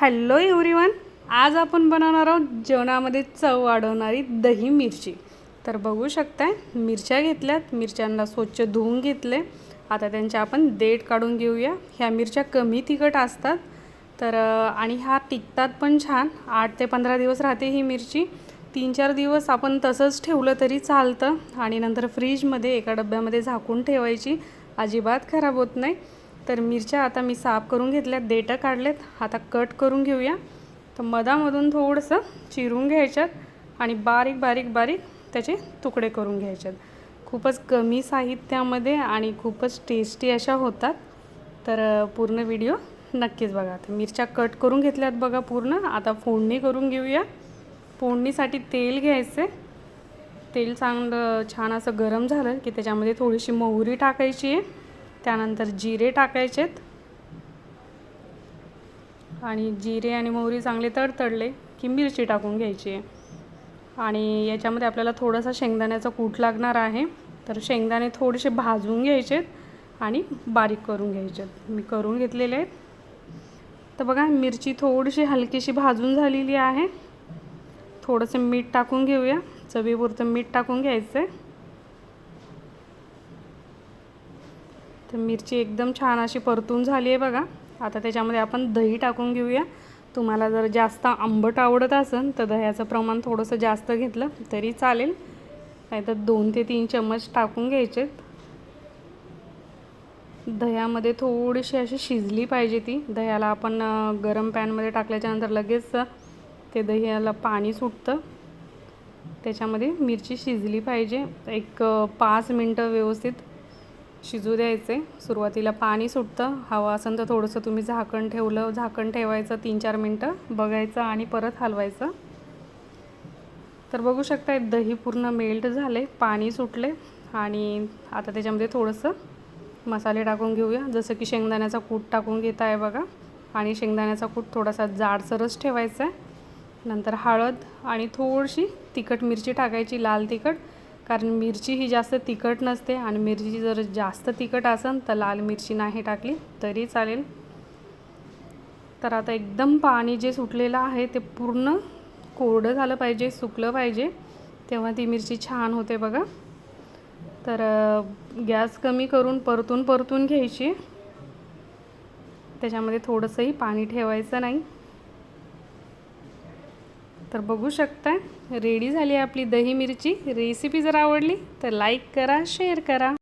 Hello everyone आज आपण बनवणार आहोत जेवणामध्ये चव वाढवणारी दही मिरची. तर बघू शकताय मिरच्या घेतल्यात मिरच्यांना स्वच्छ धुवून घेतले. आता त्यांच्या आपण देठ काढून घेऊया. ह्या मिरच्या कमी तिखट असतात. तर आणि ह्या टिकतात पण छान. आठ ते पंधरा दिवस राहते ही मिरची. तीन चार दिवस आपण तसंच ठेवलं तरी चालतं. आणि नंतर फ्रीजमध्ये एका डब्यामध्ये झाकून ठेवायची. अजिबात खराब होत नाही. तर मिरच्या आता मी साफ करून घेतल्यात देटं काढलेत. आता कट करून घेऊया. तर मधामधून थोडंसं चिरून घ्यायच्यात आणि बारीक बारीक बारीक त्याचे तुकडे करून घ्यायच्यात. खूपच कमी साहित्यामध्ये आणि खूपच टेस्टी अशा होतात. तर पूर्ण व्हिडिओ नक्कीच बघा. तर मिरच्या कट करून घेतल्यात बघा पूर्ण. आता फोडणी करून घेऊया. फोडणीसाठी तेल घ्यायचे तेल चांगलं छान असं गरम झालं की त्याच्यामध्ये थोडीशी मोहरी टाकायची आहे. त्यानंतर जिरे टाकायचेत. आणि जिरे आणि मोहरी चांगले तडतडले की मिरची टाकून घ्यायची. आहे आणि याच्यामध्ये आपल्याला थोडासा शेंगदाण्याचा कूट लागणार आहे. तर शेंगदाणे थोडेसे भाजून घ्यायचेत आणि बारीक करून घ्यायचेत. मी करून घेतलेले आहेत. तर बघा मिरची थोडीशी हलकीशी भाजून झालेली आहे. थोडंसं मीठ टाकून घेऊया. चवीपुरतं मीठ टाकून घ्यायचं आहे तर मिरची एकदम छान अशी परतून झाली आहे बघा. आता त्याच्यामध्ये आपण दही टाकून घेऊया. तुम्हाला जर जास्त आंबट आवडत असेल तर दह्याचं प्रमाण थोडंसं जास्त घेतलं तरी चालेल. नाहीतर दोन ते तीन चम्मच टाकून घ्यायचेत दह्यामध्ये थोडीशी अशी शिजली पाहिजे ती. दह्याला आपण गरम पॅनमध्ये टाकल्याच्यानंतर लगेच ते दह्याला पाणी सुटतं. त्याच्यामध्ये मिरची शिजली पाहिजे. एक पाच मिनटं व्यवस्थित शिजू द्यायचे. सुरुवातीला पाणी सुटतं. हवं असेल तर थोडंसं तुम्ही झाकण ठेवलं. झाकण ठेवायचं तीन चार मिनटं. बघायचं आणि परत हलवायचं. तर बघू शकता दही पूर्ण मेल्ट झाले. पाणी सुटले. आणि आता त्याच्यामध्ये थोडंसं मसाले टाकून घेऊया. जसं की शेंगदाण्याचा कूट टाकून घेत आहे बघा. आणि शेंगदाण्याचा कूट थोडासा जाडसरच ठेवायचा आहे. नंतर हळद आणि थोडीशी तिखट मिरची टाकायची लाल तिखट. कारण मिरची ही जास्त तिखट नसते आणि मिरची जर जास्त तिखट असेल तर लाल मिरची नाही टाकली तरी चालेल. तर आता एकदम पाणी जे सुटलेलं आहे ते पूर्ण कोरडं झालं पाहिजे सुकलं पाहिजे. तेव्हा ती मिरची छान होते बघा. तर गॅस कमी करून परतून परतून घ्यायची. त्याच्यामध्ये थोडंसंही पाणी ठेवायचं नाही. तर बघू शकता रेडी झाली आपली दही मिरची. रेसिपी जर आवडली तर लाईक करा शेअर करा.